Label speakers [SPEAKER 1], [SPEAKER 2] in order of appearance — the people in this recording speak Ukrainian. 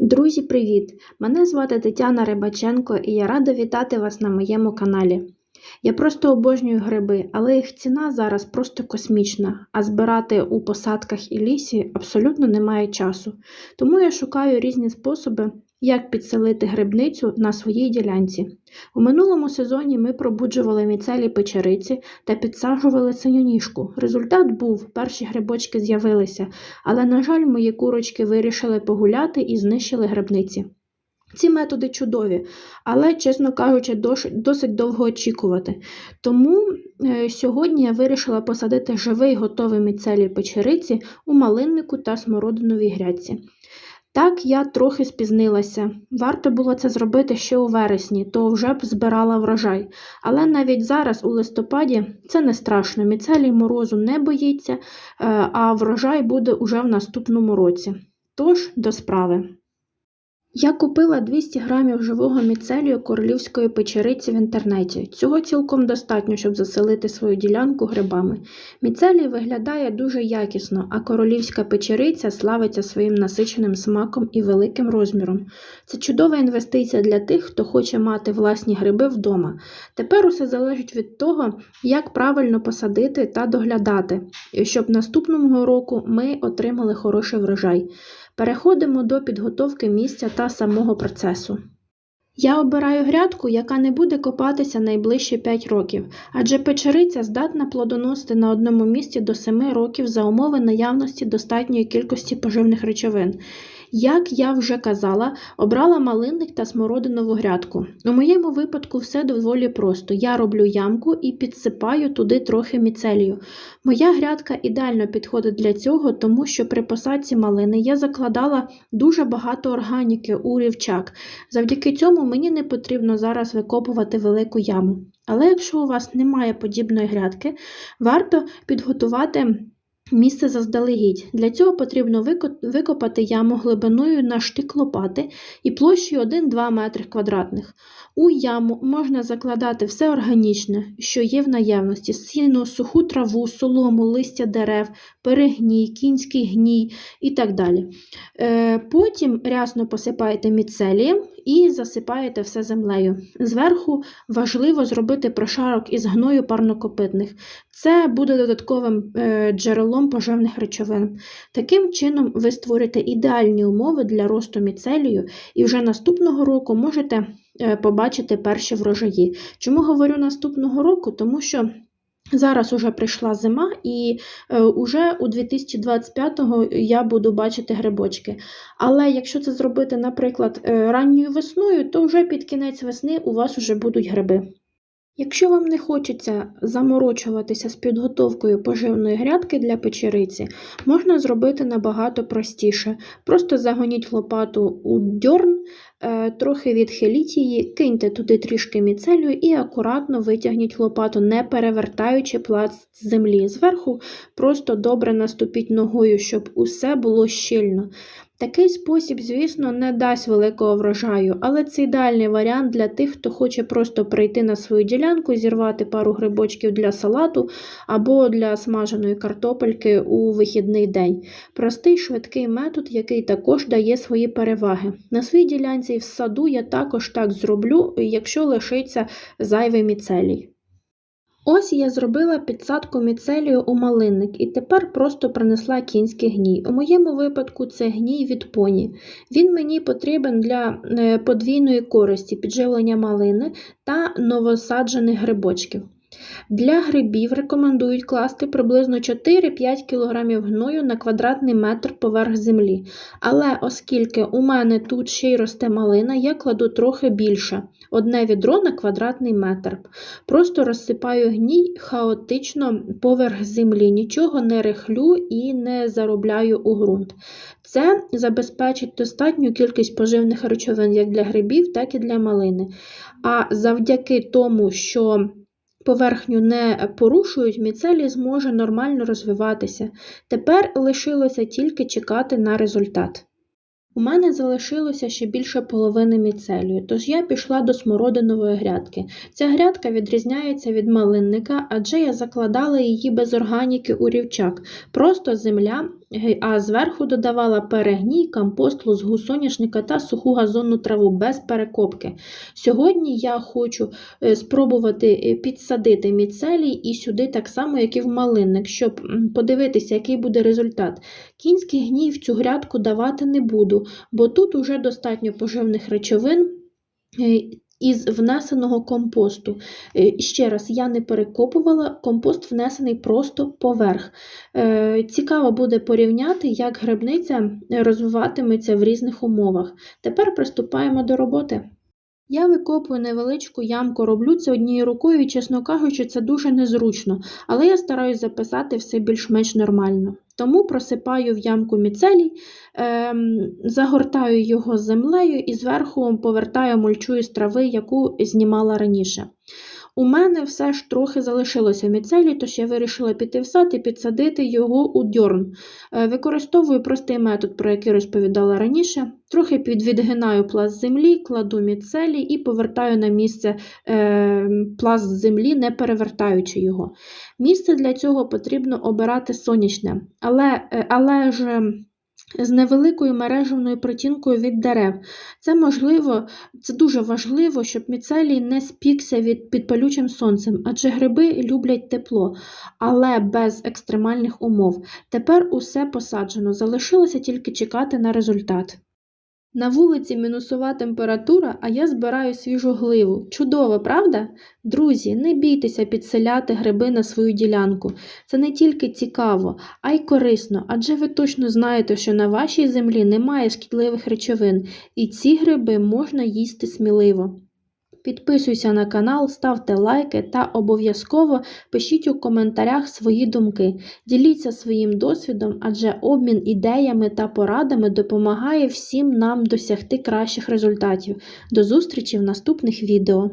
[SPEAKER 1] Друзі, привіт! Мене звати Тетяна Рибаченко і я рада вітати вас на моєму каналі. Я просто обожнюю гриби, але їх ціна зараз просто космічна, а збирати у посадках і лісі абсолютно немає часу. Тому я шукаю різні способи, як підселити грибницю на своїй ділянці. У минулому сезоні ми пробуджували міцелі печериці та підсаджували синьоніжку. Результат був, перші грибочки з'явилися, але, на жаль, мої курочки вирішили погуляти і знищили грибниці. Ці методи чудові, але, чесно кажучи, досить довго очікувати. Тому е, сьогодні я вирішила посадити живий готовий міцелій печериці у малиннику та смородиновій грядці. Так, я трохи спізнилася. Варто було це зробити ще у вересні, то вже б збирала врожай. Але навіть зараз, у листопаді, це не страшно. Міцелій морозу не боїться, е, а врожай буде уже в наступному році. Тож, до справи. Я купила 200 грамів живого міцелію королівської печериці в інтернеті. Цього цілком достатньо, щоб заселити свою ділянку грибами. Міцелій виглядає дуже якісно, а королівська печериця славиться своїм насиченим смаком і великим розміром. Це чудова інвестиція для тих, хто хоче мати власні гриби вдома. Тепер усе залежить від того, як правильно посадити та доглядати, щоб наступного року ми отримали хороший врожай. Переходимо до підготовки місця та самого процесу. Я обираю грядку, яка не буде копатися найближчі 5 років, адже печериця здатна плодоносити на одному місці до 7 років за умови наявності достатньої кількості поживних речовин. Як я вже казала, обрала малинник та смородинову грядку. У моєму випадку все доволі просто. Я роблю ямку і підсипаю туди трохи міцелію. Моя грядка ідеально підходить для цього, тому що при посадці малини я закладала дуже багато органіки у рівчак. Завдяки цьому мені не потрібно зараз викопувати велику яму. Але якщо у вас немає подібної грядки, варто підготувати місце заздалегідь. Для цього потрібно викопати яму глибиною на штик лопати і площею 1-2 метри квадратних. У яму можна закладати все органічне, що є в наявності: сіно, суху траву, солому, листя дерев, перегній, кінський гній і так далі. Е, Потім рясно посипаєте міцелієм і засипаєте все землею. Зверху важливо зробити прошарок із гною парнокопитних. Це буде додатковим е, джерелом поживних речовин. Таким чином, ви створите ідеальні умови для росту міцелію, і вже наступного року можете е, побачити перші врожаї. Чому говорю наступного року? Тому що Зараз уже прийшла зима, і е, уже у 2025-го я буду бачити грибочки. Але якщо це зробити, наприклад, е, ранньою весною, то вже під кінець весни у вас вже будуть гриби. Якщо вам не хочеться заморочуватися з підготовкою поживної грядки для печериці, можна зробити набагато простіше. Просто загоніть лопату у дьорн, е, трохи відхиліть її, киньте туди трішки міцелію і акуратно витягніть лопату, не перевертаючи пласт землі. Зверху просто добре наступіть ногою, щоб усе було щільно. Такий спосіб, звісно, не дасть великого врожаю, але це ідеальний варіант для тих, хто хоче просто прийти на свою ділянку, зірвати пару грибочків для салату або для смаженої картопельки у вихідний день. Простий швидкий метод, який також дає свої переваги. На своїй ділянці і в саду я також так зроблю, якщо лишиться зайвий міцелій. Ось я зробила підсадку міцелію у малинник і тепер просто принесла кінський гній. У моєму випадку це гній від поні. Він мені потрібен для е, подвійної користі підживлення малини та новосаджених грибочків. Для грибів рекомендують класти приблизно 4-5 кг гною на квадратний метр поверх землі. Але оскільки у мене тут ще й росте малина, я кладу трохи більше одне відро на квадратний метр. Просто розсипаю гній хаотично поверх землі, нічого не рихлю і не заробляю у ґрунт. Це забезпечить достатню кількість поживних речовин як для грибів, так і для малини. А завдяки тому, що поверхню не порушують, міцелій зможе нормально розвиватися. Тепер лишилося тільки чекати на результат. У мене залишилося ще більше половини міцелію, тож я пішла до смородинової грядки. Ця грядка відрізняється від малинника, адже я закладала її без органіки у рівчак, просто земля а зверху додавала перегній, компост, лозгу соняшника та суху газонну траву без перекопки. Сьогодні я хочу е, спробувати е, підсадити міцелій і сюди так само, як і в малинник, щоб подивитися, який буде результат. Кінський гній в цю грядку давати не буду, бо тут уже достатньо поживних речовин. Із внесеного компосту. Е, Ще раз, я не перекопувала, компост внесений просто поверх. Е, Цікаво буде порівняти, як грибниця розвиватиметься в різних умовах. Тепер приступаємо до роботи. Я викопую невеличку ямку, роблю це однією рукою, і, чесно кажучи, це дуже незручно, але я стараюсь записати все більш-менш нормально. Тому просипаю в ямку міцелій, ем, загортаю його землею і зверху повертаю мульчу із трави, яку знімала раніше. У мене все ж трохи залишилося міцелій, тож я вирішила піти в сад і підсадити його у дьорн. Е, Використовую простий метод, про який розповідала раніше. Трохи підвідгинаю пласт землі, кладу міцелій і повертаю на місце е, пласт землі, не перевертаючи його. Місце для цього потрібно обирати сонячне, але, е, але ж з невеликою мережевною притінкою від дерев. Це можливо, це дуже важливо, щоб міцелій не спікся від під палючим сонцем, адже гриби люблять тепло, але без екстремальних умов. Тепер усе посаджено, залишилося тільки чекати на результат. На вулиці мінусова температура, а я збираю свіжу гливу. Чудово, правда? Друзі, не бійтеся підселяти гриби на свою ділянку. Це не тільки цікаво, а й корисно, адже ви точно знаєте, що на вашій землі немає шкідливих речовин, і ці гриби можна їсти сміливо. Підписуйся на канал, ставте лайки та обов'язково пишіть у коментарях свої думки. Діліться своїм досвідом, адже обмін ідеями та порадами допомагає всім нам досягти кращих результатів. До зустрічі в наступних відео!